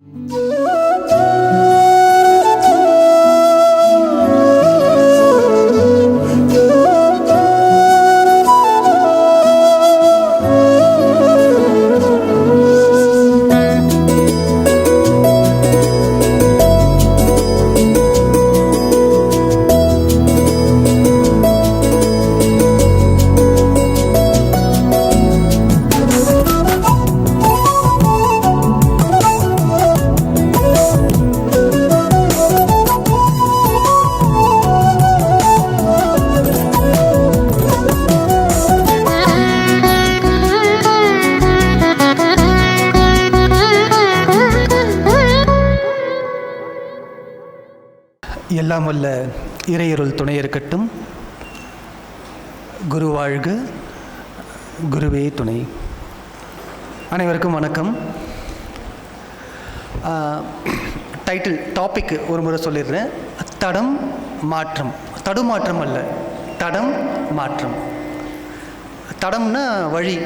Música எல்லாம் வல்ல இறையருள் துணை இருக்கட்டும். குரு வாழ்க குருவே துணை. அனைவருக்கும் வணக்கம். டைட்டில் டாபிக் ஒரு முறை சொல்லிடுறேன். தடம் மாற்றம். தடுமாற்றம் அல்ல தடம் மாற்றம். தடம்னா வழி.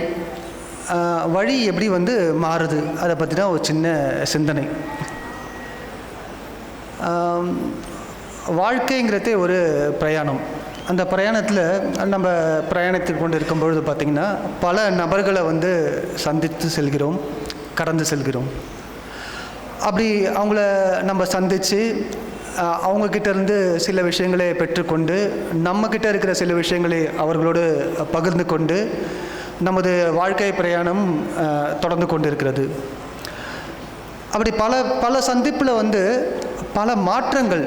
வழி எப்படி வந்து மாறுது? அதை பற்றினா ஒரு சின்ன சிந்தனை. வாழ்க்கைங்கிறதே ஒரு பிரயாணம். அந்த பிரயாணத்தில் நம்ம பிரயாணத்தில் கொண்டு இருக்கும்பொழுது பார்த்திங்கன்னா பல நபர்களை வந்து சந்தித்து செல்கிறோம் கடந்து செல்கிறோம். அப்படி அவங்கள நம்ம சந்தித்து அவங்கக்கிட்டேருந்து சில விஷயங்களை பெற்றுக்கொண்டு நம்மக்கிட்ட இருக்கிற சில விஷயங்களை அவர்களோடு பகிர்ந்து கொண்டு நமது வாழ்க்கை பிரயாணம் தொடர்ந்து கொண்டு இருக்கிறது அப்படி பல பல சந்திப்பில் வந்து பல மாற்றங்கள்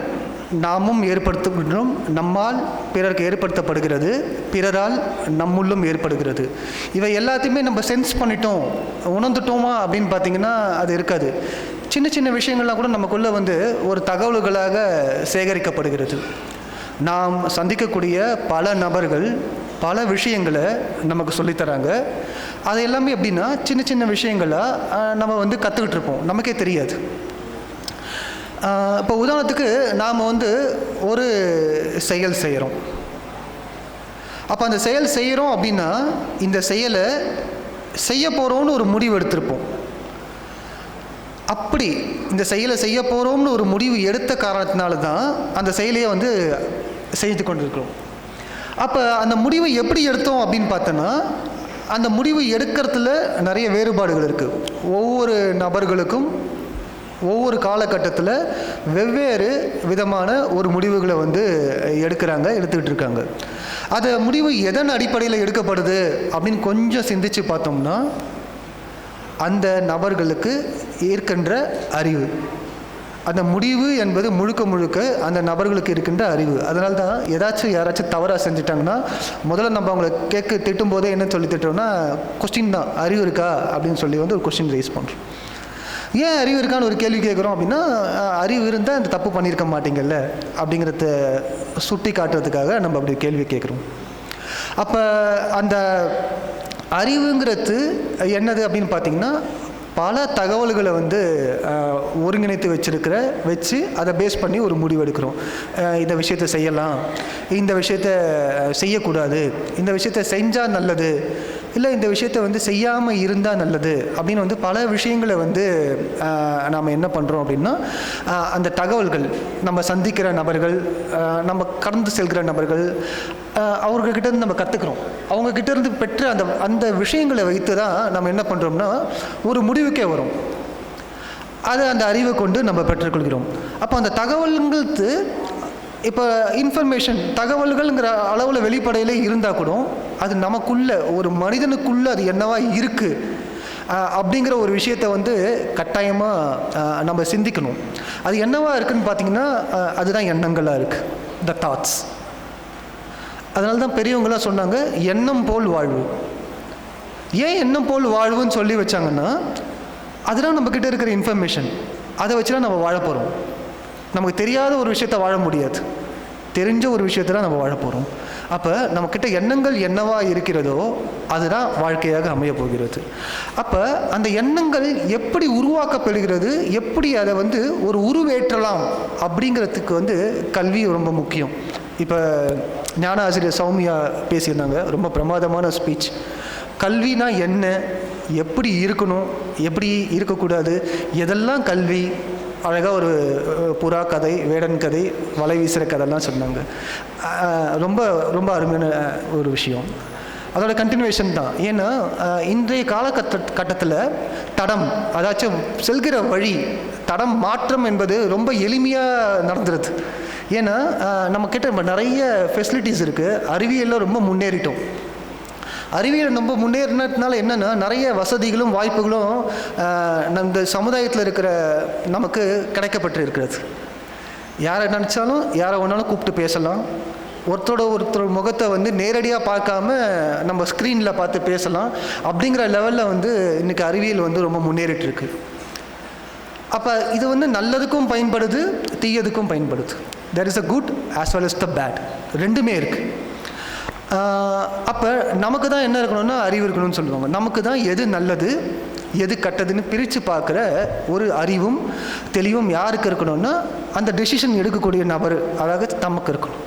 நாமும் ஏற்படுத்துகின்றோம். நம்மால் பிறருக்கு ஏற்படுத்தப்படுகிறது. பிறரால் நம்முள்ளும் ஏற்படுகிறது. இவை எல்லாத்தையுமே நம்ம சென்ஸ் பண்ணிட்டோம். உணர்ந்துட்டோமா அப்படின்னு பார்த்தீங்கன்னா அது இருக்காது. சின்ன சின்ன விஷயங்கள்லாம் கூட நமக்குள்ளே வந்து ஒரு தகவல்களாக சேகரிக்கப்படுகிறது. நாம் சந்திக்கக்கூடிய பல நபர்கள் பல விஷயங்களை நமக்கு சொல்லித்தராங்க. அது எல்லாமே எப்படின்னா சின்ன சின்ன விஷயங்களாக நம்ம வந்து கற்றுக்கிட்டு இருப்போம். நமக்கே தெரியாது. இப்போ உதாரணத்துக்கு நாம் வந்து ஒரு செயல் செய்கிறோம் அப்போ அந்த செயல் செய்கிறோம் அப்படின்னா இந்த செயலை செய்ய போகிறோம்னு ஒரு முடிவு எடுத்திருப்போம். அப்படி இந்த செயலை செய்ய போகிறோம்னு ஒரு முடிவு எடுத்த காரணத்தினால தான் அந்த செயலையே வந்து செய்து கொண்டிருக்கிறோம். அப்போ அந்த முடிவை எப்படி எடுத்தோம் அப்படின்னு பார்த்தோன்னா அந்த முடிவு எடுக்கிறதுல நிறைய வேறுபாடுகள் இருக்குது ஒவ்வொரு நபர்களுக்கும் ஒவ்வொரு காலகட்டத்தில் வெவ்வேறு விதமான ஒரு முடிவுகளை வந்து எடுக்கிறாங்க எடுத்துக்கிட்டு இருக்காங்க. அதை முடிவு எதன் அடிப்படையில் எடுக்கப்படுது அப்படின்னு கொஞ்சம் சிந்திச்சு பார்த்தோம்னா அந்த நபர்களுக்கு இருக்கின்ற அறிவு. அந்த முடிவு என்பது முழுக்க முழுக்க அந்த நபர்களுக்கு இருக்கின்ற அறிவு. அதனால தான் ஏதாச்சும் யாராச்சும் தவறாக செஞ்சுட்டாங்கன்னா முதல்ல நம்ம அவங்கள கேட்க திட்டும் போதே என்ன சொல்லி திட்டோம்னா கொஸ்டின் தான் அறிவு இருக்கா? அப்படின்னு சொல்லி வந்து ஒரு கொஸ்டின் ரைஸ் பண்ணுறோம் ஏன் அறிவு இருக்கான்னு ஒரு கேள்வி கேட்குறோம் அப்படின்னா அறிவு இருந்தால் இந்த தப்பு பண்ணியிருக்க மாட்டீங்கல்ல அப்படிங்கிறத சுட்டி காட்டுறதுக்காக நம்ம அப்படி கேள்வி கேட்குறோம் அப்போ அந்த அறிவுங்கிறது என்னது அப்படின்னு பார்த்தீங்கன்னா பல தகவல்களை வந்து ஒருங்கிணைத்து வச்சிருக்கிற வச்சு அதை பேஸ் பண்ணி ஒரு முடிவு எடுக்கிறோம். இந்த விஷயத்தை செய்யலாம் இந்த விஷயத்த செய்யக்கூடாது இந்த விஷயத்த செஞ்சால் நல்லது இல்லை இந்த விஷயத்தை வந்து செய்யாமல் இருந்தால் நல்லது அப்படின்னு வந்து பல விஷயங்களை வந்து நாம் என்ன பண்ணுறோம் அப்படின்னா அந்த தகவல்கள் நம்ம சந்திக்கிற நபர்கள் நம்ம கடந்து செல்கிற நபர்கள் ஆஹ், அவங்கக்கிட்ட இருந்து நம்ம கற்றுக்குறோம் அவங்கக்கிட்ட இருந்து பெற்ற அந்த அந்த விஷயங்களை வைத்து தான் நம்ம என்ன பண்ணுறோம்னா ஒரு முடிவுக்கே வரும். அதை அந்த அறிவை கொண்டு நம்ம பெற்றுக்கொள்கிறோம். அப்போ அந்த தகவல்களுக்கு இப்போ இன்ஃபர்மேஷன் தகவல்கள்ங்கிற அளவில் வெளிப்படையிலே இருந்தால் கூட அது நமக்குள்ள ஒரு மனிதனுக்குள்ள அது என்னவா இருக்குது அப்படிங்கிற ஒரு விஷயத்தை வந்து கட்டாயமாக நம்ம சிந்திக்கணும். அது என்னவா இருக்குன்னு பார்த்தீங்கன்னா அதுதான் எண்ணங்களாக இருக்குது த தாட்ஸ் அதனால தான் பெரியவங்களாம் சொன்னாங்க எண்ணம் போல் வாழ்வு. ஏன் எண்ணம் போல் வாழ்வுன்னு சொல்லி வச்சாங்கன்னா அதுதான் நம்மக்கிட்ட இருக்கிற இன்ஃபர்மேஷன் அதை வச்சு தான் நம்ம வாழ போகிறோம் நமக்கு தெரியாத ஒரு விஷயத்த வாழ முடியாது. தெரிஞ்ச ஒரு விஷயத்தை தான் நம்ம வாழ போகிறோம் அப்போ நம்மக்கிட்ட எண்ணங்கள் என்னவா இருக்கிறதோ அதுதான் வாழ்க்கையாக அமைய போகிறது. அப்போ அந்த எண்ணங்கள் எப்படி உருவாக்கப்படுகிறது எப்படி அதை வந்து ஒரு உருவேற்றலாம் அப்படிங்கிறதுக்கு வந்து கல்வி ரொம்ப முக்கியம். இப்போ ஞான ஆசிரியர் சௌமியா பேசியிருந்தாங்க ரொம்ப பிரமாதமான ஸ்பீச் கல்வினா என்ன எப்படி இருக்கணும் எப்படி இருக்கக்கூடாது எதெல்லாம் கல்வி அழகாக ஒரு புறா கதை வேடன் கதை வலை வீசுகிற கதைலாம் சொன்னாங்க. ரொம்ப ரொம்ப அருமையான ஒரு விஷயம். அதோட கண்டினியூவேஷன் தான். ஏன்னா இன்றைய காலகட்ட கட்டத்தில் தடம் அதாச்சும் செல்கிற வழி தடம் மாற்றம் என்பது ரொம்ப எளிமையாக நடந்துருது. ஏன்னா நம்மக்கிட்ட நிறைய ஃபெசிலிட்டிஸ் இருக்குது அறிவியலில் ரொம்ப முன்னேறிட்டோம். அறிவியல் ரொம்ப முன்னேறினதுனால என்னென்னா நிறைய வசதிகளும் வாய்ப்புகளும் இந்த சமுதாயத்தில் இருக்கிற நமக்கு கிடைக்கப்பட்டு இருக்கிறது யாரை நினச்சாலும் யாரை வேணாலும் கூப்பிட்டு பேசலாம். ஒருத்தரோட ஒருத்தர் முகத்தை வந்து நேரடியாக பார்க்காம நம்ம ஸ்க்ரீனில் பார்த்து பேசலாம். அப்படிங்கிற லெவலில் வந்து இன்றைக்கி அறிவியல் வந்து ரொம்ப முன்னேறிட்டு இருக்கு அப்போ இது வந்து நல்லதுக்கும் பயன்படுது தீயதுக்கும் பயன்படுது. There is a good as well is the bad ரெண்டுமே இருக்குது அப்போ நமக்கு தான் என்ன இருக்கணும்னா அறிவு இருக்கணும்னு சொல்லுவாங்க. நமக்கு தான் எது நல்லது எது கெட்டதுன்னு பிரித்து பார்க்குற ஒரு அறிவும் தெளிவும் யாருக்கு இருக்கணும்னா அந்த டெசிஷன் எடுக்கக்கூடிய நபர் அதாவது நமக்கு இருக்கணும்.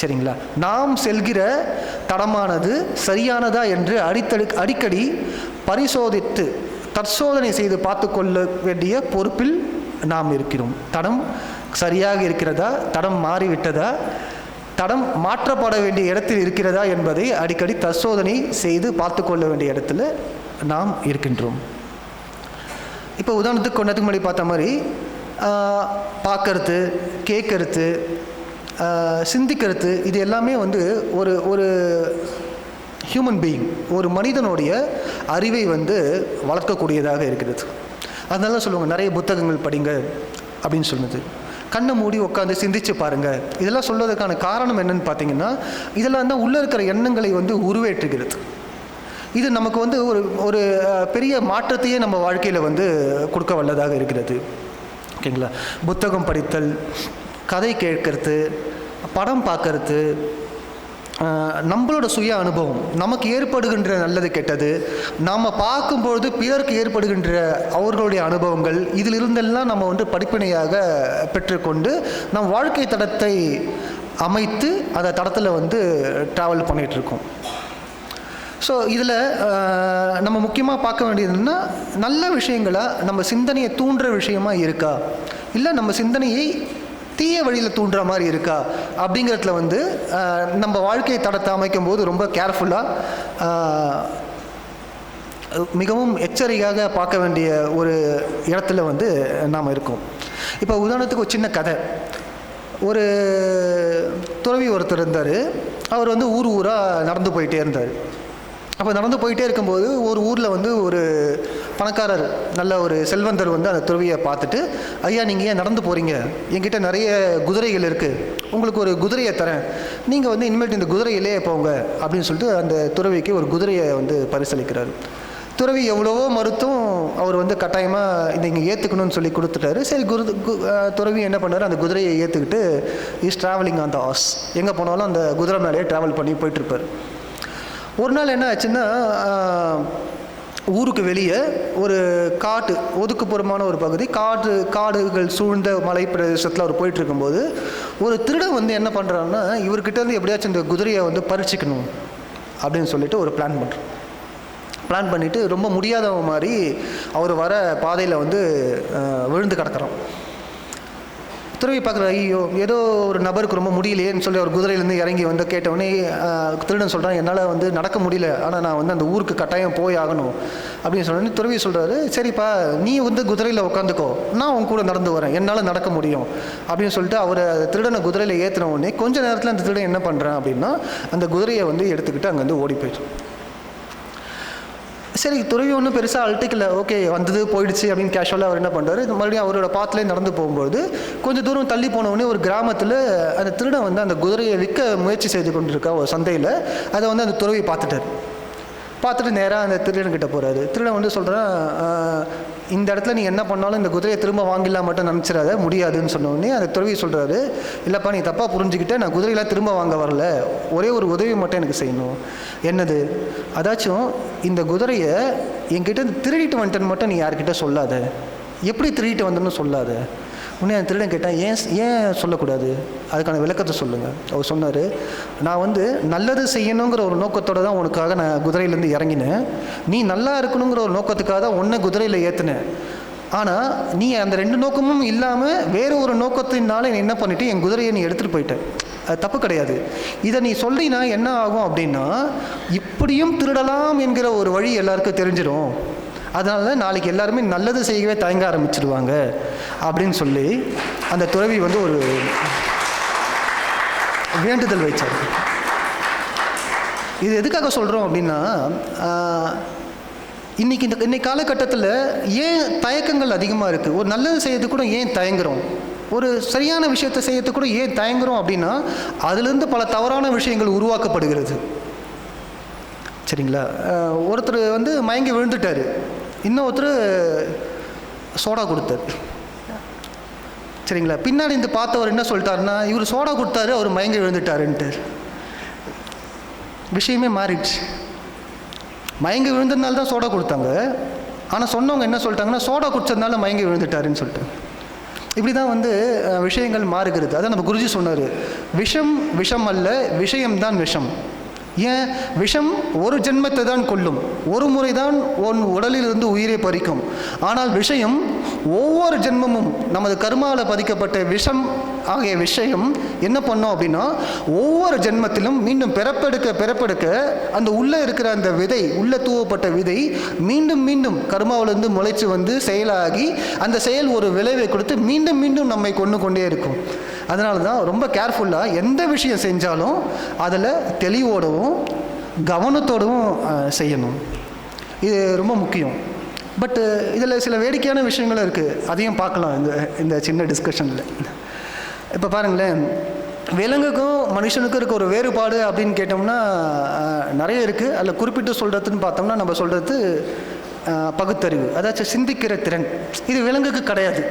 சரிங்களா? நாம் செல்கிற தடமானது சரியானதா என்று அடித்தடு அடிக்கடி பரிசோதித்து தற்சோதனை செய்து பார்த்து கொள்ள வேண்டிய பொறுப்பில் நாம் இருக்கிறோம். தடம் சரியாக இருக்கிறதா? தடம் மாறிவிட்டதா? தடம் மாற்றப்பட வேண்டிய இடத்தில் இருக்கிறதா என்பதை அடிக்கடி தசோதனை செய்து பார்த்து கொள்ள வேண்டிய இடத்துல நாம் இருக்கின்றோம். இப்போ உதாரணத்துக்கு கொண்டதுக்கு முன்னாடி பார்த்த மாதிரி பார்க்கறது கேட்கறது சிந்திக்கிறது இது எல்லாமே வந்து ஒரு ஒரு ஹியூமன் பீயிங் ஒரு மனிதனுடைய அறிவை வந்து வளர்க்கக்கூடியதாக இருக்கிறது. அதனால சொல்லுவாங்க நிறைய புத்தகங்கள் படிங்க அப்படின்னு சொன்னது கண்ணை மூடி உட்காந்து சிந்திச்சு பாருங்க. இதெல்லாம் சொல்வதற்கான காரணம் என்னன்னு பார்த்தீங்கன்னா இதெல்லாம் தான் உள்ளே இருக்கிற எண்ணங்களை வந்து உருவேற்றுகிறது. இது நமக்கு வந்து ஒரு ஒரு பெரிய மாற்றத்தையே நம்ம வாழ்க்கையில் வந்து கொடுக்க வல்லதாக இருக்கிறது. ஓகேங்களா புத்தகம் படித்தல் கதை கேட்கறது படம் பார்க்கறது நம்மளோட சுய அனுபவம் நமக்கு ஏற்படுகின்ற நல்லது கெட்டது நாம் பார்க்கும்பொழுது பிறருக்கு ஏற்படுகின்ற அவர்களுடைய அனுபவங்கள் இதிலிருந்தெல்லாம் நம்ம வந்து படிப்பினையாக பெற்றுக்கொண்டு நம் வாழ்க்கை தடத்தை அமைத்து அந்த தடத்தில் வந்து ட்ராவல் பண்ணிகிட்டு இருக்கோம் ஸோ இதில் நம்ம முக்கியமாக பார்க்க வேண்டியது நல்ல விஷயங்களை நம்ம சிந்தனையை தூண்டுற விஷயமா இருக்கா? இல்லை நம்ம சிந்தனையை தீய வழியில் தூண்டுற மாதிரி இருக்கா? அப்படிங்கிறதுல வந்து நம்ம வாழ்க்கை தடத்தை அமைக்கும் போது ரொம்ப கேர்ஃபுல்லாக மிகவும் எச்சரிக்கையாக பார்க்க வேண்டிய ஒரு இடத்துல வந்து நாம் இருக்கோம். இப்போ உதாரணத்துக்கு ஒரு சின்ன கதை. ஒரு துறவி ஒருத்தர் இருந்தார். அவர் வந்து ஊர் ஊராக நடந்து போயிட்டே இருந்தார். அப்போ நடந்து போயிட்டே இருக்கும்போது ஒரு ஊரில் வந்து ஒரு பணக்காரர் நல்ல ஒரு செல்வந்தர் வந்து அந்த துறவியை பார்த்துட்டு ஐயா நீங்கள் ஏன் நடந்து போகிறீங்க என்கிட்ட நிறைய குதிரைகள் இருக்குது உங்களுக்கு ஒரு குதிரையை தரேன். நீங்கள் வந்து இனிமேட்டு இந்த குதிரையிலே போங்க. அப்படின்னு சொல்லிட்டு அந்த துறவிக்கு ஒரு குதிரையை வந்து பரிசளிக்கிறார். துறவி எவ்வளவோ மறுத்தும் அவர் வந்து கட்டாயமாக இதை இங்கே ஏற்றுக்கணும்னு சொல்லி கொடுத்துட்டாரு. சரி குரு கு- துறவி என்ன பண்ணார்? அந்த குதிரையை ஏற்றுக்கிட்டு is travelling on the horse எங்கே போனாலும் அந்த குதிரை மேலேயே ட்ராவல் பண்ணி போயிட்டுருப்பார் ஒரு நாள் என்ன ஆச்சுன்னா ஊருக்கு வெளியே ஒரு காட்டு ஒதுக்குப்புறமான ஒரு பகுதி காட்டு காடுகள் சூழ்ந்த மலை பிரதேசத்தில் அவர் போயிட்டு இருக்கும்போது ஒரு திருடன் வந்து என்ன பண்ணுறாருன்னா இவர்கிட்ட இருந்து எப்படியாச்சும் இந்த குதிரையை வந்து பறிச்சுக்கணும் அப்படின்னு சொல்லிட்டு ஒரு பிளான் பண்ணுறோம் பிளான் பண்ணிவிட்டு ரொம்ப முடியாதவங்க மாதிரி அவர் வர பாதையில் வந்து விழுந்து கிடக்குறோம் துறவி பார்க்குற ஐயோ ஏதோ ஒரு நபருக்கு ரொம்ப முடியலையேன்னு சொல்லி ஒரு குதிரையிலேருந்து இறங்கி வந்து கேட்டவொடனே திருடன் சொல்கிறான் என்னால் வந்து நடக்க முடியல. ஆனால் நான் வந்து அந்த ஊருக்கு கட்டாயம் போய் ஆகணும். அப்படின்னு சொன்னோடனே துறவி சொல்கிறாரு சரிப்பா நீ வந்து குதிரையில் உட்காந்துக்கோ நான் உன் கூட நடந்து வரேன். என்னால் நடக்க முடியும். அப்படின்னு சொல்லிட்டு அவர் திருடனை குதிரையில் ஏற்றின உடனே கொஞ்ச நேரத்தில் அந்த திருடன் என்ன பண்ணுறான் அப்படின்னா அந்த குதிரையை வந்து எடுத்துக்கிட்டு அங்கேருந்து ஓடி போயிடும் சரி துறவி ஒன்றும் பெருசாக அழட்டிக்கல ஓகே வந்தது போயிடுச்சு அப்படின்னு கேஷுவலாக அவர் என்ன பண்ணுறாரு மறுபடியும் அவரோட பாத்துலேயே நடந்து போகும்போது கொஞ்சம் தூரம் தள்ளி போனவுடனே ஒரு கிராமத்தில் அந்த திருடன் வந்து அந்த குதிரையை விற்க முயற்சி செய்து கொண்டிருக்கா ஒரு சந்தையில். அதை வந்து அந்த துறவி பார்த்துட்டார். பார்த்துட்டு நேராக அந்த திருடன்கிட்ட போகிறாரு திருடன் வந்து சொல்கிறான் இந்த இடத்துல நீ என்ன பண்ணாலும் இந்த குதிரையை திரும்ப வாங்கிடலாம் மட்டும் நினச்சிடாத முடியாதுன்னு சொன்ன உடனே அந்த துறவி சொல்கிறாரு இல்லைப்பா நீ தப்பாக புரிஞ்சுக்கிட்ட நான் குதிரையெல்லாம் திரும்ப வாங்க வரல. ஒரே ஒரு உதவி மட்டும் எனக்கு செய்யணும். என்னது? அதாச்சும் இந்த குதிரையை என்கிட்ட திருடிட்டு வந்துட்டேன்னு மட்டும் நீ யார்கிட்ட சொல்லாத? எப்படி திருடிட்டு வந்தேன்னு சொல்லாத? உடனே அந்த திருடன் கேட்டேன். ஏன் ஏன் சொல்லக்கூடாது? அதுக்கான விளக்கத்தை சொல்லுங்கள் அவர் சொன்னார் நான் வந்து நல்லது செய்யணுங்கிற ஒரு நோக்கத்தோடு தான் உனக்காக நான் குதிரையிலேருந்து இறங்கினேன். நீ நல்லா இருக்கணுங்கிற ஒரு நோக்கத்துக்காக தான் உன்னை குதிரையில் ஏற்றினேன் ஆனால் நீ அந்த ரெண்டு நோக்கமும் இல்லாமல் வேறு ஒரு நோக்கத்தினால நீ என்ன பண்ணிவிட்டு என் குதிரையை நீ எடுத்துகிட்டு போயிட்ட. அது தப்பு கிடையாது. இதை நீ சொல்லினா என்ன ஆகும் அப்படின்னா இப்படியும் திருடலாம் என்கிற ஒரு வழி எல்லாருக்கும் தெரிஞ்சிடும். அதனால நாளைக்கு எல்லாருமே நல்லது செய்யவே தயங்க ஆரம்பிச்சிடுவாங்க அப்படின்னு சொல்லி அந்த துறவி வந்து ஒரு வேண்டுதல் வைச்சார். இது எதுக்காக சொல்கிறோம் அப்படின்னா இன்றைக்கி இன்னைக்கு இந்த இன்றைக்கி காலகட்டத்தில் ஏன் தயக்கங்கள் அதிகமாக இருக்குது ஒரு நல்லது செய்யறது கூட ஏன் தயங்குறோம்? ஒரு சரியான விஷயத்தை செய்யறது கூட ஏன் தயங்குறோம் அப்படின்னா அதுலேருந்து பல தவறான விஷயங்கள் உருவாக்கப்படுகிறது. சரிங்களா? ஒருத்தர் வந்து மயங்கி விழுந்துட்டார். இன்னொருத்தர் சோடா கொடுத்தார். சரிங்களா? பின்னாடி இந்த பார்த்தவர் என்ன சொல்லிட்டாருன்னா இவர் சோடா கொடுத்தாரு அவர் மயங்கி விழுந்துட்டாருன்ட்டு. விஷயமே மாறிடுச்சு. மயங்கி விழுந்ததுனால தான் சோடா கொடுத்தாங்க. ஆனால் சொன்னவங்க என்ன சொல்லிட்டாங்கன்னா சோடா குடிச்சதுனால மயங்கி விழுந்துட்டாருன்னு சொல்லிட்டாங்க. இப்படி தான் வந்து விஷயங்கள் மாறுகிறது. அதான் நம்ம குருஜி சொன்னார். விஷம் விஷம் அல்ல விஷயம்தான் விஷம். ஏன்? விஷம் ஒரு ஜென்மத்தை தான் கொல்லும். ஒரு முறை தான் உன் உடலிலிருந்து உயிரை பறிக்கும். ஆனால் விஷயம் ஒவ்வொரு ஜென்மமும் நமது கருமாவில் பதிக்கப்பட்ட விஷம் ஆகிய விஷயம் என்ன பண்ணோம் அப்படின்னா ஒவ்வொரு ஜென்மத்திலும் மீண்டும் பிறப்பெடுக்க பிறப்பெடுக்க அந்த உள்ளே இருக்கிற அந்த விதை உள்ளே தூவப்பட்ட விதை மீண்டும் மீண்டும் கருமாவிலிருந்து முளைச்சு வந்து செயலாகி அந்த செயல் ஒரு விளைவை கொடுத்து மீண்டும் மீண்டும் நம்மை கொண்டு கொண்டே இருக்கும். அதனால தான் ரொம்ப கேர்ஃபுல்லாக எந்த விஷயம் செஞ்சாலும் அதில் தெளிவோடவும் கவனத்தோடவும் செய்யணும். இது ரொம்ப முக்கியம். பட்டு இதில் சில வேடிக்கையான விஷயங்களும் இருக்குது அதையும் பார்க்கலாம் இந்த இந்த சின்ன டிஸ்கஷனில் இப்போ பாருங்களேன். விலங்குக்கும் மனுஷனுக்கும் இருக்க ஒரு வேறுபாடு அப்படின்னு கேட்டோம்னா நிறைய இருக்குது அதில் குறிப்பிட்டு சொல்கிறதுன்னு பார்த்தோம்னா நம்ம சொல்கிறது பகுத்தறிவு. அதாச்சும் சிந்திக்கிற திறன். இது விலங்குக்கு கிடையாது.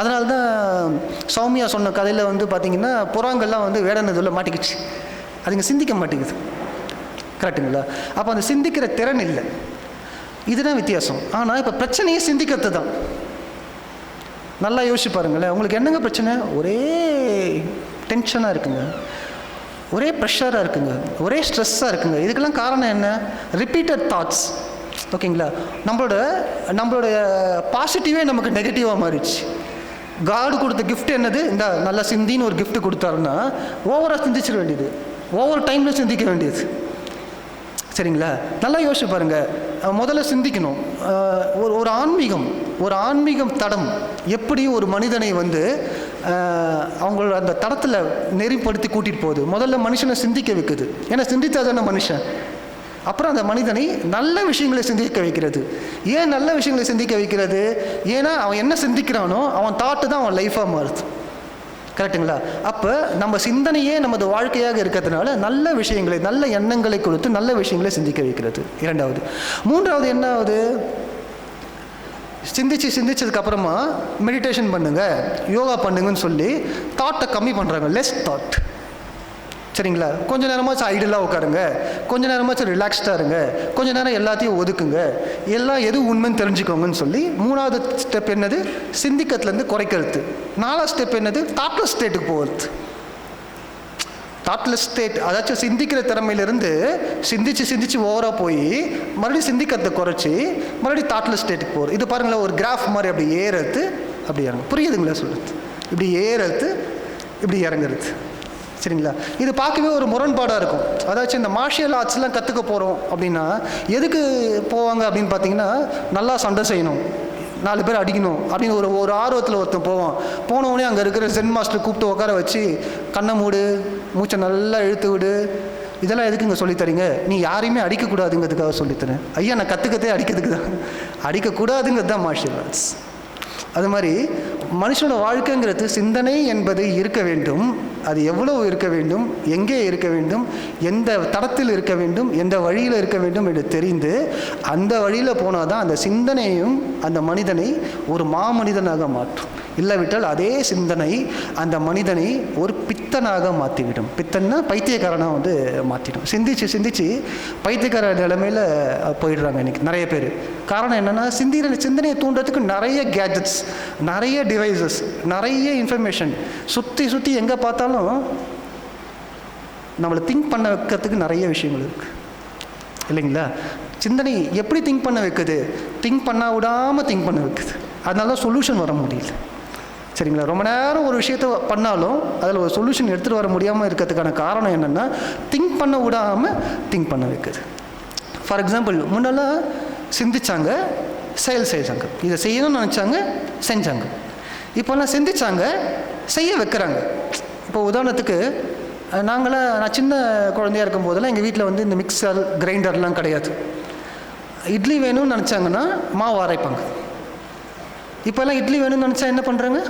அதனால தான் சௌமியா சொன்ன கதையில் வந்து பார்த்தீங்கன்னா புறாங்கள்லாம் வந்து வேடனதுல மாட்டிக்கிச்சு. அதுங்க சிந்திக்க மாட்டேங்குது. கரெக்டுங்களா அப்போ அந்த சிந்திக்கிற திறன் இல்லை. இதுதான் வித்தியாசம். ஆனால் இப்போ பிரச்சனையே சிந்திக்கிறது தான். நல்லா யோசிச்சு பாருங்களேன். உங்களுக்கு என்னங்க பிரச்சனை? ஒரே டென்ஷனாக இருக்குங்க. ஒரே ப்ரெஷராக இருக்குங்க. ஒரே ஸ்ட்ரெஸ்ஸாக இருக்குங்க. இதுக்கெல்லாம் காரணம் என்ன? ரிப்பீட்டட் தாட்ஸ் ஓகேங்களா? நம்மளோட நம்மளோட பாசிட்டிவே நமக்கு நெகட்டிவாக மாறிடுச்சு. காடு கொடுத்த கிஃப்ட் என்னது? இந்த நல்ல சிந்தின்னு ஒரு கிஃப்ட் கொடுத்தாருன்னா ஓவராக சிந்திச்சிட வேண்டியது. ஓவர் டைமில் சிந்திக்க வேண்டியது. சரிங்களா? நல்லா யோசிச்சு பாருங்கள் முதல்ல சிந்திக்கணும். ஒரு ஒரு ஆன்மீகம் ஒரு ஆன்மீகம் தடம். எப்படி ஒரு மனிதனை வந்து அவங்களோட அந்த தடத்தில் நெறிப்படுத்தி கூட்டிகிட்டு போகுது? முதல்ல மனுஷனை சிந்திக்க வைக்குது. ஏன்னா சிந்தித்தா தானே மனுஷன்? அப்புறம் அந்த மனிதனை நல்ல விஷயங்களை சிந்திக்க வைக்கிறது. ஏன் நல்ல விஷயங்களை சிந்திக்க வைக்கிறது? ஏன்னா அவன் என்ன சிந்திக்கிறானோ அவன் தாட்டு தான் அவன் லைஃபாக மாறுது கரெக்ட்டுங்களா அப்போ நம்ம சிந்தனையே நமது வாழ்க்கையாக இருக்கிறதுனால நல்ல விஷயங்களை நல்ல எண்ணங்களை கொடுத்து நல்ல விஷயங்களை சிந்திக்க வைக்கிறது. இரண்டாவது. மூன்றாவது என்ன ஆகுது சிந்திச்சு சிந்திச்சதுக்கப்புறமா மெடிடேஷன் பண்ணுங்க. யோகா பண்ணுங்கன்னு சொல்லி தாட்டை கம்மி பண்ணுறாங்க லெஸ் தாட் சரிங்களா? கொஞ்ச நேரமாச்சும் ஐடலாக உட்காருங்க. கொஞ்ச நேரமாச்சும் ரிலாக்ஸ்டாக இருங்க. கொஞ்ச நேரம் எல்லாத்தையும் ஒதுக்குங்க. எல்லாம் எது உண்மைன்னு தெரிஞ்சுக்கோங்கன்னு சொல்லி மூணாவது ஸ்டெப் என்னது? சிந்திக்கத்துலேருந்து குறைக்கிறது நாலாவது ஸ்டெப் என்னது? தாட்லஸ் ஸ்டேட்டுக்கு போகிறது தாட்லெஸ் ஸ்டேட் அதாச்சும் சிந்திக்கிற திறமையிலிருந்து சிந்திச்சு சிந்திச்சு ஓவராக போய் மறுபடியும் சிந்திக்கிறதை குறைச்சி மறுபடியும் தாட்லெஸ் ஸ்டேட்டுக்கு போகிறது இது பாருங்களேன் ஒரு கிராஃப் மாதிரி அப்படி ஏறது அப்படி இறங்கும். புரியுதுங்களா சொல்கிறது இப்படி ஏறது இப்படி இறங்குறது. சரிங்களா? இது பார்க்கவே ஒரு முரண்பாடாக இருக்கும். அதாச்சும் இந்த மார்ஷியல் ஆர்ட்ஸ்லாம் கற்றுக்க போகிறோம் அப்படின்னா எதுக்கு போவாங்க அப்படின்னு பார்த்தீங்கன்னா நல்லா சண்டை செய்யணும். நாலு பேர் அடிக்கணும் அப்படின்னு ஒரு ஒரு ஆர்வத்தில் ஒருத்தன் போவான். போனவுடனே அங்கே இருக்கிற சென் மாஸ்டர் கூப்பிட்டு உட்கார வச்சு கண்ணை மூடு மூச்சை நல்லா இழுத்து விடு. இதெல்லாம் எதுக்கு இங்கே தரீங்க நீ யாரையுமே அடிக்கக்கூடாதுங்கிறதுக்காக சொல்லித்தரேன். ஐயா நான் கற்றுக்கத்தே அடிக்கிறதுக்கு தான். அடிக்கக்கூடாதுங்கிறது தான் மார்ஷியல் ஆர்ட்ஸ் அது மாதிரி மனுஷனோட வாழ்க்கைங்கிறது சிந்தனை என்பது இருக்க வேண்டும். அது எவ்வளவு இருக்க வேண்டும் எங்கே இருக்க வேண்டும் எந்த தடத்தில் இருக்க வேண்டும் எந்த வழியில் இருக்க வேண்டும் என்று தெரிந்து அந்த வழியில் போனால் தான் அந்த சிந்தனையும் அந்த மனிதனை ஒரு மாமனிதனாக மாற்றும். இல்லாவிட்டால் அதே சிந்தனை அந்த மனிதனை ஒரு பித்தனாக மாற்றிவிடும் பித்தன்னா பைத்தியக்காரனாக வந்து மாற்றிடும் சிந்திச்சு சிந்திச்சு பைத்தியக்கார நிலைமையில் போயிடுறாங்க இன்றைக்கி நிறைய பேர். காரணம் என்னென்னா சிந்திர சிந்தனையை தூண்டுறதுக்கு நிறைய கேஜெட்ஸ் நிறைய டிவைசஸ் நிறைய இன்ஃபர்மேஷன் சுற்றி சுற்றி எங்கே பார்த்தாலும் நம்மளை திங்க் பண்ண வைக்கிறதுக்கு நிறைய விஷயங்கள் இருக்குது இல்லைங்களா? சிந்தனை எப்படி திங்க் பண்ண வைக்குது? திங்க் பண்ண விடாமல் திங்க் பண்ண வைக்குது. அதனால தான் சொல்யூஷன் வர முடியல. சரிங்களா? ரொம்ப நேரம் ஒரு விஷயத்த பண்ணாலும் அதில் ஒரு சொல்யூஷன் எடுத்துகிட்டு வர முடியாமல் இருக்கிறதுக்கான காரணம் என்னென்னா திங்க் பண்ண விடாமல் திங்க் பண்ண வைக்குது. ஃபார் எக்ஸாம்பிள் முன்னெல்லாம் சிந்திச்சாங்க செயல் செய்தாங்க. இதை செய்யணும்னு நினச்சாங்க செஞ்சாங்க. இப்போல்லாம் சிந்திச்சாங்க செய்ய வைக்கிறாங்க. இப்போ உதாரணத்துக்கு நாங்களாம் நான் சின்ன குழந்தையா இருக்கும் போதெல்லாம் எங்கள் வீட்டில் வந்து இந்த மிக்சர் கிரைண்டர்லாம் கிடையாது. இட்லி வேணும்னு நினச்சாங்கன்னா மாவு அரைப்பாங்க. இப்போல்லாம் இட்லி வேணும்னு நினச்சா என்ன பண்ணுறாங்க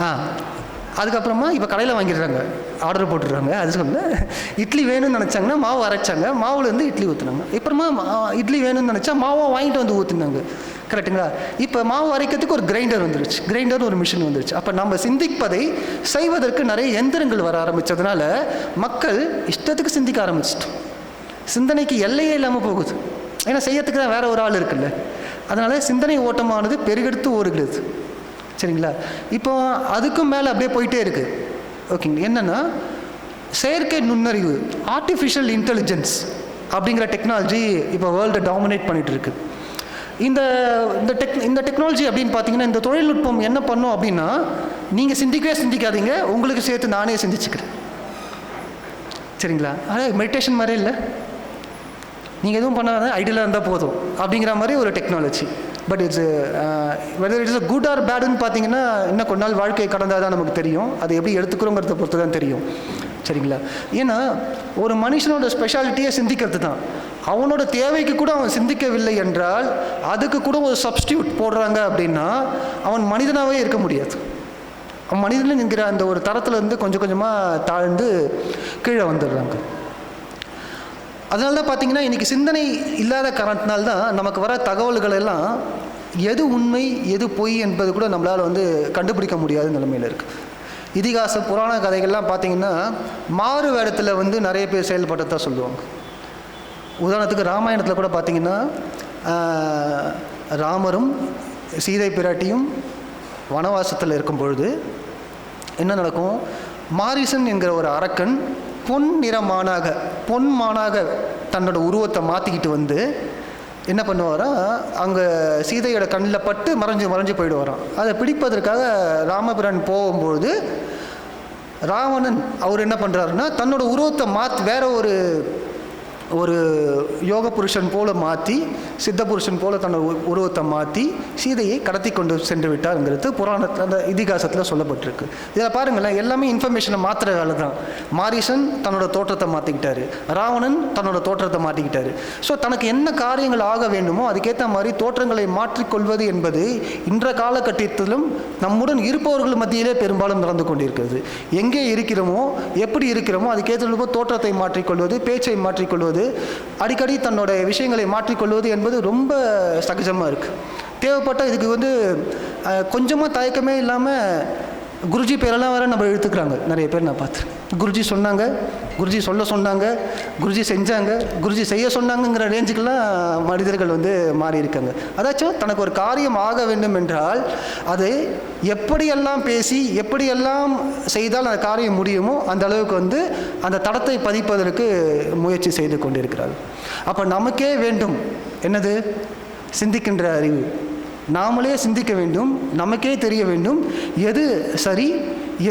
ஆ அதுக்கப்புறமா இப்போ கடையில் வாங்கிடுறாங்க. ஆர்டர் போட்டுடுறாங்க. அது சொல்ல இட்லி வேணும்னு நினச்சாங்கன்னா மாவு அரைச்சாங்க. மாவுலேருந்து இட்லி ஊற்றுனாங்க அப்புறமா மா- இட்லி வேணும்னு நினச்சா மாவை வாங்கிட்டு வந்து ஊற்றுனாங்க கரெக்ட்டுங்களா இப்போ மாவு அரைக்கிறதுக்கு ஒரு கிரைண்டர் வந்துருச்சு. கிரைண்டர் ஒரு மிஷின் வந்துருச்சு. அப்போ நம்ம சிந்திப்பதை செய்வதற்கு நிறைய எந்திரங்கள் வர ஆரம்பித்ததுனால மக்கள் இஷ்டத்துக்கு சிந்திக்க ஆரம்பிச்சிட்டோம் சிந்தனைக்கு எல்லையே இல்லாமல் போகுது. ஏன்னா செய்யறதுக்கு தான் வேற ஒரு ஆள் இருக்குல்ல. அதனால் சிந்தனை ஓட்டமானது பெருகெடுத்து ஓடுகிறது. சரிங்களா? இப்போ அதுக்கும் மேலே அப்படியே போயிட்டே இருக்குது ஓகேங்க என்னென்னா செயற்கை நுண்ணறிவு ஆர்டிஃபிஷியல் இன்டெலிஜென்ஸ் அப்படிங்கிற டெக்னாலஜி இப்போ வேர்ல்டை டாமினேட் பண்ணிகிட்டு இருக்குது இந்த இந்த டெக் இந்த டெக்னாலஜி அப்படின்னு பார்த்தீங்கன்னா இந்த தொழில்நுட்பம் என்ன பண்ணும் அப்படின்னா நீங்கள் சிந்திக்கவே சிந்திக்காதீங்க உங்களுக்கு சேர்த்து நானே சிந்திச்சுக்கிறேன். சரிங்களா? அதாவது மெடிடேஷன் மாதிரி இல்லை? நீங்கள் எதுவும் பண்ணாத ஐடியலாக இருந்தால் போதும் அப்படிங்கிற மாதிரி ஒரு technology but it's whether it's good or பேடுன்னு பார்த்தீங்கன்னா இன்னும் கொஞ்ச நாள் வாழ்க்கை கடந்தால் தான் நமக்கு தெரியும். அது எப்படி எடுத்துக்கிறோங்கிறத பொறுத்து தான் தெரியும். சரிங்களா? ஏன்னா ஒரு மனுஷனோட ஸ்பெஷாலிட்டியை சிந்திக்கிறது தான் அவனோட தேவைக்கு கூட அவன் சிந்திக்கவில்லை என்றால் அதுக்கு கூட ஒரு சப்ஸ்டியூட் போடுறாங்க அப்படின்னா அவன் மனிதனாகவே இருக்க முடியாது. அவன் மனிதன் என்கிற அந்த ஒரு தரத்துலேருந்து கொஞ்சம் கொஞ்சமாக தாழ்ந்து கீழே வந்துடுறாங்க. அதனால தான் பார்த்தீங்கன்னா இன்றைக்கி சிந்தனை இல்லாத காரணத்தினால தான் நமக்கு வர தகவல்கள் எல்லாம் எது உண்மை எது பொய் என்பது கூட நம்மளால் வந்து கண்டுபிடிக்க முடியாத நிலைமையில் இருக்குது இதிகாச புராண கதைகள்லாம் பார்த்தீங்கன்னா மாறு வேடத்தில் வந்து நிறைய பேர் செயல்பட்டதா சொல்லுவாங்க. உதாரணத்துக்கு ராமாயணத்தில் கூட பார்த்தீங்கன்னா ராமரும் சீதை பிராட்டியும் வனவாசத்தில் இருக்கும் பொழுது என்ன நடக்கும்? மாரிசன் என்கிற ஒரு அரக்கன் பொன் நிறமானாக பொன் மானாக தன்னோட உருவத்தை மாற்றிக்கிட்டு வந்து என்ன பண்ணுவாரா அங்கே சீதையோட கண்ணில் பட்டு மறைஞ்சு மறைஞ்சு போயிடுவாராம். அதை பிடிப்பதற்காக ராமபிரான் போகும்பொழுது ராவணன் அவர் என்ன பண்ணுறாருன்னா தன்னோட உருவத்தை மாற்றி வேற ஒரு ஒரு யோக புருஷன் போல மாற்றி சித்த புருஷன் போல தன்னோட உ- உருவத்தை மாற்றி சீதையை கடத்தி கொண்டு சென்று விட்டாருங்கிறது புராணத்தில் அந்த இதிகாசத்தில் சொல்லப்பட்டிருக்கு. இதில் பாருங்களேன் எல்லாமே இன்ஃபர்மேஷனை மாற்றுற வேலை தான். மாரிசன் தன்னோட தோற்றத்தை மாற்றிக்கிட்டாரு ராவணன் தன்னோட தோற்றத்தை மாற்றிக்கிட்டாரு ஸோ தனக்கு என்ன காரியங்கள் ஆக வேண்டுமோ அதுக்கேற்ற மாதிரி தோற்றங்களை மாற்றிக்கொள்வது என்பது இன்ற காலகட்டத்திலும் நம்முடன் இருப்பவர்கள் மத்தியிலே பெரும்பாலும் நடந்து கொண்டிருக்கிறது. எங்கே இருக்கிறோமோ எப்படி இருக்கிறோமோ அதுக்கேற்ற தோற்றத்தை மாற்றிக்கொள்வது பேச்சை மாற்றிக்கொள்வது அடிக்கடி தன்னோட விஷயங்களை மாற்றிக்கொள்வது என்பது ரொம்ப சகஜமாக இருக்குது தேவைப்பட்டால் இதுக்கு வந்து கொஞ்சமாக தயக்கமே இல்லாமல் குருஜி பேரெல்லாம் வேறு நம்ம எழுத்துக்கிறாங்க நிறைய பேர் நான் பார்த்துருக்கேன் குருஜி சொன்னாங்க குருஜி சொல்ல சொன்னாங்க குருஜி செஞ்சாங்க குருஜி செய்ய சொன்னாங்கங்கிற ரேஞ்சுக்கெல்லாம் மனிதர்கள் வந்து மாறி இருக்காங்க அதாச்சும் தனக்கு ஒரு காரியம் ஆக வேண்டும் என்றால் அதை எப்படியெல்லாம் பேசி எப்படியெல்லாம் செய்தால் அந்த காரியம் முடியுமோ அந்த அளவுக்கு வந்து அந்த தடத்தை பதிப்பதற்கு முயற்சி செய்து கொண்டிருக்கிறார் அப்போ நமக்கே வேண்டும். என்னது? சிந்திக்கின்ற அறிவு. நாமளே சிந்திக்க வேண்டும் நமக்கே தெரிய வேண்டும் எது சரி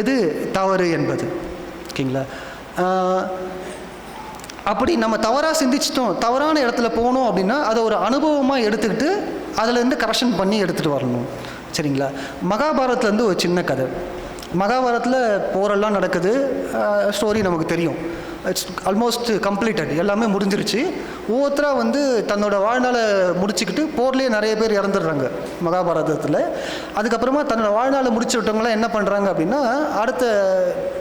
எது தவறு என்பது. ஓகேங்களா? அப்படி நம்ம தவறாக சிந்திச்சிட்டோம் தவறான இடத்துல போனோம் அப்படின்னா அதை ஒரு அனுபவமாக எடுத்துக்கிட்டு அதுலேருந்து கரெக்ஷன் பண்ணி எடுத்துகிட்டு வரணும். சரிங்களா? மகாபாரத்லேருந்து ஒரு சின்ன கதை. மகாபாரத்தில் போரெல்லாம் நடக்குது. ஸ்டோரி நமக்கு தெரியும். இட்ஸ் ஆல்மோஸ்ட் கம்ப்ளீட்டட் எல்லாமே முடிஞ்சிருச்சு. ஒவ்வொருத்தராக வந்து தன்னோட வாழ்நாளை முடிச்சுக்கிட்டு போர்லேயே நிறைய பேர் இறந்துடுறாங்க மகாபாரதத்தில். அதுக்கப்புறமா தன்னோட வாழ்நாளை முடிச்சு விட்டவங்களாம் என்ன பண்ணுறாங்க அப்படின்னா அடுத்த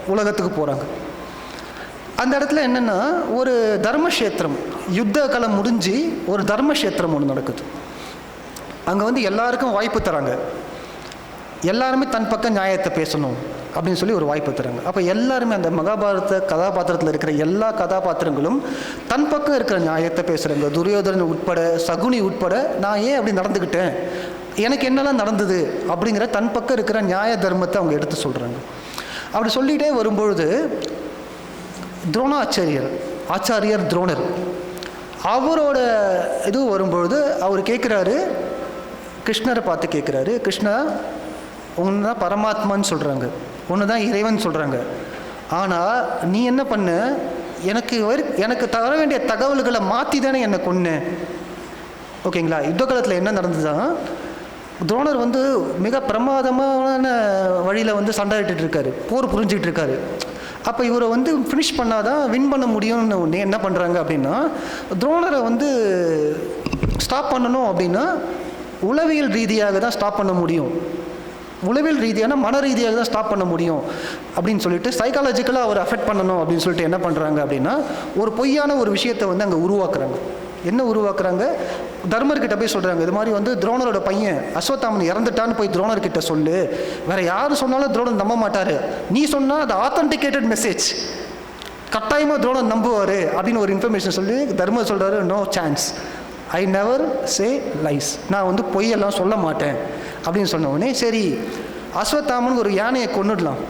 உலகத்துக்கு போகிறாங்க அந்த இடத்துல என்னென்னா ஒரு தர்மக்ஷேத்திரம் யுத்த காலம் முடிஞ்சு ஒரு தர்மக்ஷேத்திரம் ஒன்று நடக்குது. அங்கே வந்து எல்லாருக்கும் வாய்ப்பு தராங்க. எல்லாருமே தன் பக்கம் நியாயத்தை பேசணும். அப்படின்னு சொல்லி ஒரு வாய்ப்பு தராங்க. அப்போ எல்லாருமே அந்த மகாபாரத கதாபாத்திரத்தில் இருக்கிற எல்லா கதாபாத்திரங்களும் தன் பக்கம் இருக்கிற நியாயத்தை பேசுகிறாங்க துரியோதனன் உட்பட சகுனி உட்பட நான் ஏன் அப்படி நடந்துக்கிட்டேன் எனக்கு என்னெல்லாம் நடந்தது? அப்படிங்கிற தன் பக்கம் இருக்கிற நியாய தர்மத்தை அவங்க எடுத்து சொல்கிறாங்க அப்படி சொல்லிகிட்டே வரும்பொழுது துரோணாச்சாரியர் ஆச்சாரியர் துரோணர் அவரோட இது வரும்பொழுது அவர் கேட்குறாரு கிருஷ்ணரை பார்த்து கேட்குறாரு கிருஷ்ணா ஒன்று தான் பரமாத்மான்னு சொல்கிறாங்க ஒன்று தான் இறைவன் சொல்கிறாங்க ஆனால் நீ என்ன பண்ண? எனக்கு எனக்கு தர வேண்டிய தகவல்களை மாற்றி தானே என்னை கொன்று ஓகேங்களா யுத்த காலத்தில் என்ன நடந்ததுதான் துரோணர் வந்து மிக பிரமாதமான வழியில் வந்து சண்டையிட்டு இருக்காரு. போர் புரிஞ்சுக்கிட்டு இருக்காரு. அப்போ இவரை வந்து ஃபினிஷ் பண்ணாதான் வின் பண்ண முடியும்னு ஒன்று என்ன பண்ணுறாங்க அப்படின்னா துரோணரை வந்து ஸ்டாப் பண்ணணும் அப்படின்னா உளவியல் ரீதியாக தான் ஸ்டாப் பண்ண முடியும். உளவியல் ரீதியான மன ரீதியாக தான் ஸ்டாப் பண்ண முடியும் அப்படின்னு சொல்லிட்டு சைக்காலஜிக்கலாக அவர் அஃபெக்ட் பண்ணணும் அப்படின்னு சொல்லிட்டு என்ன பண்ணுறாங்க அப்படின்னா ஒரு பொய்யான ஒரு விஷயத்தை வந்து அங்கே உருவாக்குறாங்க. என்ன உருவாக்குறாங்க? தர்மர்கிட்ட போய் சொல்கிறாங்க இது மாதிரி வந்து துரோணரோட பையன் அஸ்வத்தாமன் இறந்துட்டான்னு போய் துரோணர்கிட்ட சொல்லு. வேற யார் சொன்னாலும் துரோணர் நம்ப மாட்டார். நீ சொன்னால் அது ஆத்தன்டிகேட்டட் மெசேஜ் கட்டாயமாக துரோணர் நம்புவார் அப்படின்னு ஒரு இன்ஃபர்மேஷன் சொல்லி தர்மர் சொல்கிறாரு no chance I never say lies நான் வந்து பொய்யெல்லாம் சொல்ல மாட்டேன். அப்படின்னு சொன்ன உடனே சரி அஸ்வத்தாமன் ஒரு யானையை கொண்டுடலாம்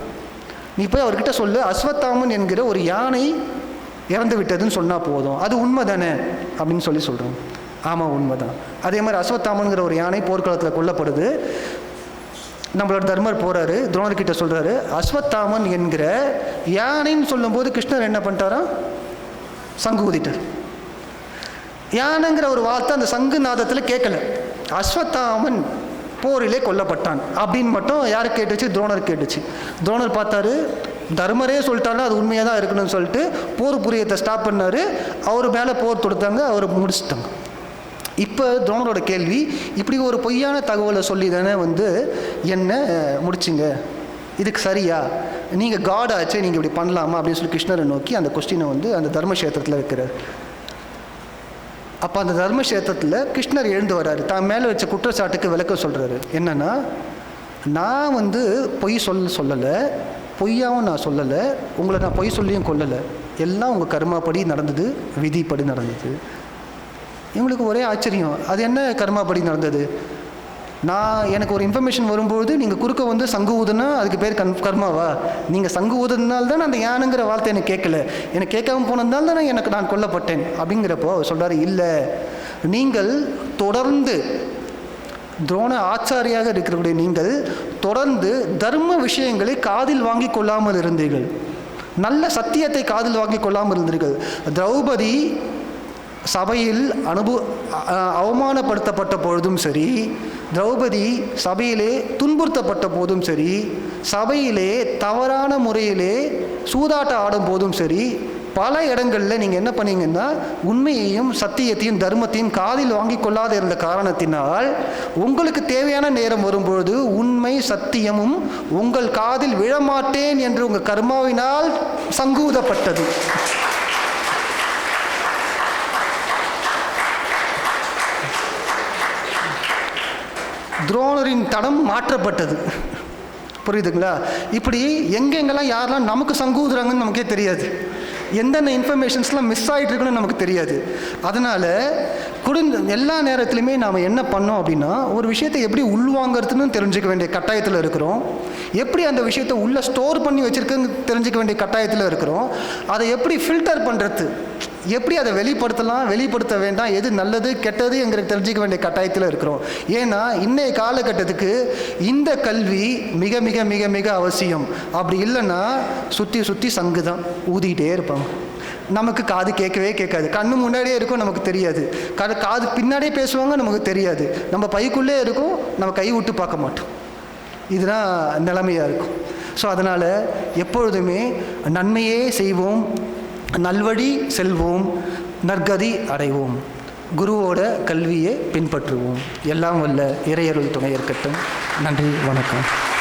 நீ போய் அவர்கிட்ட சொல்லு அஸ்வத்தாமன் என்கிற ஒரு யானை இறந்து விட்டதுன்னு சொன்னால் போதும். அது உண்மை தானே அப்படின்னு சொல்லி சொல்கிறோம் ஆமாம் உண்மை தான் அதே மாதிரி அஸ்வத்தாமனுங்கிற ஒரு யானை போர்க்களத்தில் கொல்லப்படுது. நம்மளோட தர்மர் போகிறாரு துரோணர்கிட்ட சொல்கிறாரு அஸ்வத்தாமன் என்கிற யானைன்னு சொல்லும்போது கிருஷ்ணர் என்ன பண்ணிட்டாராம் சங்கு ஊதிட்டார் யானைங்கிற ஒரு வார்த்தை அந்த சங்கு நாதத்தில் கேட்கல. அஸ்வத்தாமன் போரிலே கொல்லப்பட்டான். அப்படின்னு மட்டும் யார் கேட்டுச்சு? துரோணர் கேட்டுச்சு. துரோணர் பார்த்தாரு தர்மரே சொல்லிட்டாலும் அது உண்மையாக தான் இருக்கணும்னு சொல்லிட்டு போர் புரியத்தை ஸ்டாப் பண்ணார். அவர் மேலே போர் தொடுத்தாங்க அவர் முடிச்சிட்டாங்க. இப்போ துரோணரோட கேள்வி இப்படி ஒரு பொய்யான தகவலை சொல்லி தானே வந்து என்ன முடிச்சிங்க. இதுக்கு சரியா? நீங்கள் காட் ஆச்சு நீங்கள் இப்படி பண்ணலாமா? அப்படின்னு சொல்லி கிருஷ்ணரை நோக்கி அந்த கொஸ்டினை வந்து அந்த தர்மக்ஷேத்திரத்தில் வைக்கிறார் அப்போ அந்த தர்மக்ஷேத்திரத்தில் கிருஷ்ணர் எழுந்து வர்றாரு. தான் மேலே வச்ச குற்றச்சாட்டுக்கு விளக்க சொல்கிறாரு என்னென்னா நான் வந்து பொய் சொல்ல சொல்லலை. பொய்யாவும் நான் சொல்லலை. உங்களை நான் பொய் சொல்லியும் கொல்லலை. எல்லாம் உங்கள் கர்மாப்படி நடந்தது விதிப்படி நடந்தது. இவங்களுக்கு ஒரே ஆச்சரியம். அது என்ன கர்மாப்படி நடந்தது? நான் எனக்கு ஒரு இன்ஃபர்மேஷன் வரும்போது நீங்கள் குறுக்க வந்து சங்கு ஊதுனா அதுக்கு பேர் கன் கர்மாவா? நீங்கள் சங்கு ஊதுனால தான் அந்த யானுங்கிற வார்த்தை எனக்கு கேட்கல. எனக்கு கேட்காம போனதுனால தான் எனக்கு நான் கொல்லப்பட்டேன். அப்படிங்கிறப்போ அவர் இல்லை நீங்கள் தொடர்ந்து துரோண ஆச்சாரியாக இருக்கக்கூடிய நீங்கள் தொடர்ந்து தர்ம விஷயங்களை காதில் வாங்கி கொள்ளாமல் இருந்தீர்கள். நல்ல சத்தியத்தை காதில் வாங்கி கொள்ளாமல் இருந்தீர்கள். திரௌபதி சபையில் அனுபு அவமானப்படுத்தப்பட்ட பொழுதும் சரி திரௌபதி சபையிலே துன்புறுத்தப்பட்ட போதும் சரி சபையிலே தவறான முறையிலே சூதாட்டம் ஆடும் போதும் சரி பல இடங்களில் நீங்கள் என்ன பண்ணீங்கன்னா உண்மையையும் சத்தியத்தையும் தர்மத்தையும் காதில் வாங்கி கொள்ளாத இருந்த காரணத்தினால் உங்களுக்கு தேவையான நேரம் வரும்பொழுது உண்மை சத்தியமும் உங்கள் காதில் விழமாட்டேன் என்று உங்கள் கர்மாவினால் சங்கூதப்பட்டது. துரோணரின் தடம் மாற்றப்பட்டது. புரியுதுங்களா? இப்படி எங்கெங்கெல்லாம் யாரெல்லாம் நமக்கு சங்கூதுறாங்கன்னு நமக்கே தெரியாது. எந்தெந்த இன்ஃபர்மேஷன்ஸ்லாம் மிஸ் ஆகிட்டு இருக்குன்னு நமக்கு தெரியாது. அதனால் குடும்ப எல்லா நேரத்துலையுமே நாம் என்ன பண்ணோம் அப்படின்னா ஒரு விஷயத்தை எப்படி உள்வாங்கிறதுன்னு தெரிஞ்சுக்க வேண்டிய கட்டாயத்தில் இருக்கிறோம். எப்படி அந்த விஷயத்தை உள்ளே ஸ்டோர் பண்ணி வச்சுருக்குன்னு தெரிஞ்சுக்க வேண்டிய கட்டாயத்தில் இருக்கிறோம். அதை எப்படி ஃபில்டர் பண்ணுறது எப்படி அதை வெளிப்படுத்தலாம் வெளிப்படுத்த வேண்டாம் எது நல்லது கெட்டது என்கிற தெரிஞ்சிக்க வேண்டிய கட்டாயத்தில் இருக்கிறோம். ஏன்னா இன்றைய காலகட்டத்துக்கு இந்த கல்வி மிக மிக மிக மிக அவசியம். அப்படி இல்லைன்னா சுற்றி சுற்றி சங்கு தான் ஊதிக்கிட்டே இருப்பாங்க. நமக்கு காது கேட்கவே கேட்காது. கண்ணு முன்னாடியே இருக்கும் நமக்கு தெரியாது. க காது பின்னாடியே பேசுவாங்க நமக்கு தெரியாது. நம்ம பைக்குள்ளே இருக்கும் நம்ம கை விட்டு பார்க்க மாட்டோம். இதுதான் நிலைமையாக இருக்கும். ஸோ அதனால் எப்பொழுதுமே நன்மையே செய்வோம் நல்வழி செல்வோம் நற்கதி அடைவோம். குருவோட கல்வியை பின்பற்றுவோம். எல்லாம் வல்ல இறையருள் துணை இருக்கட்டும் நன்றி வணக்கம்.